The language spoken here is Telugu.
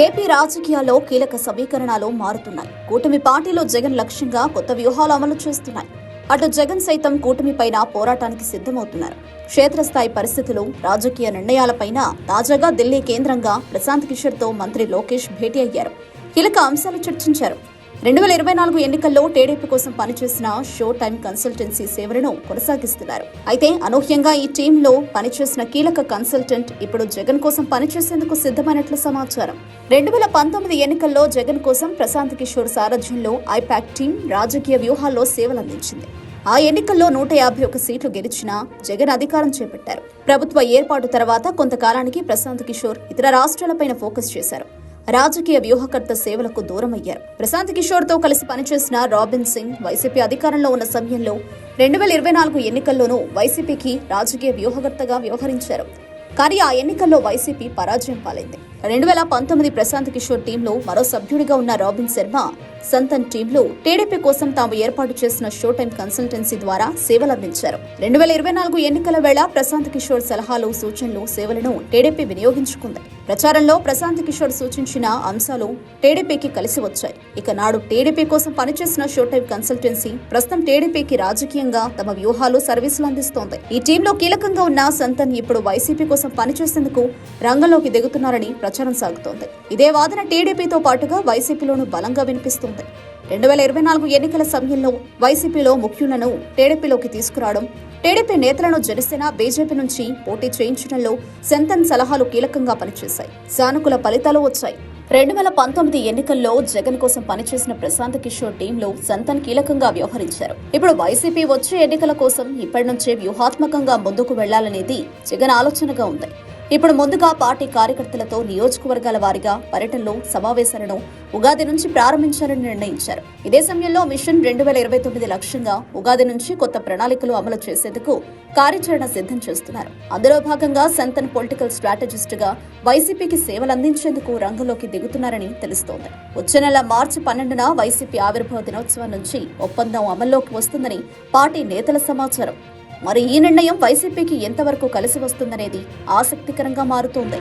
ఏపీ రాజకీయాల్లో కీలక సమీకరణాలు మారుతున్నాయి. కూటమి పార్టీలో జగన్ లక్ష్యంగా కొత్త వ్యూహాలు అమలు చేస్తున్నాయి. అటు జగన్ సైతం కూటమిపైన పోరాటానికి సిద్ధమవుతున్నారు. క్షేత్రస్థాయి పరిస్థితులు రాజకీయ నిర్ణయాలపైన తాజాగా ఢిల్లీ కేంద్రంగా ప్రశాంత్ కిషోర్తో మంత్రి లోకేష్ భేటీ అయ్యారు. కీలక అంశాలు చర్చించారు. రెండు వేల ఇరవై నాలుగు ఎన్నికల్లో టీడీపీ కోసం పనిచేసిన షో టైం కన్సల్టెన్సీ సేవలను కొనసాగిస్తున్నారు. అయితే అనూహ్యంగా ఈ టీంలో పనిచేసిన కీలక కన్సల్టెంట్ ఇప్పుడు జగన్ కోసం పనిచేసేందుకు సిద్ధమైనట్లు సమాచారం. రెండు వేల పంతొమ్మిది ఎన్నికల్లో జగన్ కోసం ప్రశాంత్ కిషోర్ సారథ్యంలో ఐపాక్ టీం రాజకీయ వ్యూహాల్లో సేవలందించింది. ఆ ఎన్నికల్లో నూట యాభై ఒక్క సీట్లు గెలిచినా జగన్ అధికారం చేపట్టారు. ప్రభుత్వ ఏర్పాటు తర్వాత కొంతకాలానికి ప్రశాంత్ కిషోర్ ఇతర రాష్ట్రాలపైన ఫోకస్ చేశారు. రాజకీయ వ్యూహకర్త సేవలకు దూరమయ్యారు. ప్రశాంత్ కిషోర్తో కలిసి పనిచేసిన రాబిన్ సింగ్ వైసీపీ అధికారంలో ఉన్న సమయంలో రెండు వేల ఇరవై నాలుగు ఎన్నికల్లోనూ వైసీపీకి రాజకీయ వ్యూహకర్తగా వ్యవహరించారు. కానీ ఆ ఎన్నికల్లో వైసీపీ పరాజయం పాలైంది. రెండు వేల పంతొమ్మిది ప్రశాంత్ కిషోర్ టీంలో మరో సభ్యుడిగా ఉన్న రాబిన్ శర్మ సంతన్ టీంలో టీడీపీ కోసం తాము ఏర్పాటు చేసిన షో టైం కన్సల్టెన్సీ ద్వారా సేవలందించారు. రెండు వేల ఇరవై నాలుగు ఎన్నికల వేళ ప్రశాంత్ కిషోర్ సలహాలు సూచనలు సేవలను టీడీపీ వినియోగించుకుంది. ప్రచారంలో ప్రశాంత్ కిషోర్ సూచించిన అంశాలు టీడీపీకి కలిసి వచ్చాయి. ఇక నాడు టీడీపీ కోసం పనిచేసిన షో కన్సల్టెన్సీ ప్రస్తుతం టీడీపీకి రాజకీయంగా తమ వ్యూహాలు సర్వీసులు అందిస్తోంది. ఈ టీంలో కీలకంగా ఉన్న సంతన్ ఇప్పుడు వైసీపీ కోసం పనిచేసేందుకు రంగంలోకి దిగుతున్నారని ప్రచారం సాగుతోంది. ఇదే వాదన టీడీపీతో పాటుగా వైసీపీలోనూ బలంగా వినిపిస్తుంది. రెండు వేల ఇరవై నాలుగు ఎన్నికల సమయంలో వైసీపీలో ముఖ్యులను టీడీపీలోకి తీసుకురావడం టీడీపీ నేతలను జనసేన బీజేపీ నుంచి పోటీ చేయించడంలో సెంతన్ సలహాలు కీలకంగా పనిచేశాయి. సానుకూల ఫలితాలు వచ్చాయి. రెండు వేల పంతొమ్మిది ఎన్నికల్లో జగన్ కోసం పనిచేసిన ప్రశాంత్ కిషోర్ టీంలో సంతన్ కీలకంగా వ్యవహరించారు. ఇప్పుడు వైసీపీ వచ్చే ఎన్నికల కోసం ఇప్పటి నుంచే వ్యూహాత్మకంగా ముందుకు వెళ్ళాలనేది జగన్ ఆలోచనగా ఉంది. ఇప్పుడు ముందుగా పార్టీ కార్యకర్తలతో నియోజకవర్గాల వారీగా పర్యటనలో సమావేశాలను ఉగాది నుంచి ప్రారంభించాలని నిర్ణయించారు. ఇదే సమయంలో మిషన్ రెండు వేల ఇరవై తొమ్మిది లక్ష్యంగా ఉగాది నుంచి కొత్త ప్రణాళికలు అమలు చేసేందుకు కార్యాచరణ సిద్ధం చేస్తున్నారు. అందులో భాగంగా సంతన్ పొలిటికల్ స్ట్రాటజిస్ట్గా వైసీపీకి సేవలు అందించేందుకు రంగంలోకి దిగుతున్నారని తెలుస్తోంది. వచ్చే నెల మార్చి పన్నెండున వైసీపీ ఆవిర్భావ దినోత్సవం నుంచి ఒప్పందం అమల్లోకి వస్తుందని పార్టీ నేతల సమాచారం. మరి ఈ నిర్ణయం వైసీపీకి ఎంతవరకు కలిసి వస్తుందనేది ఆసక్తికరంగా మారుతోంది.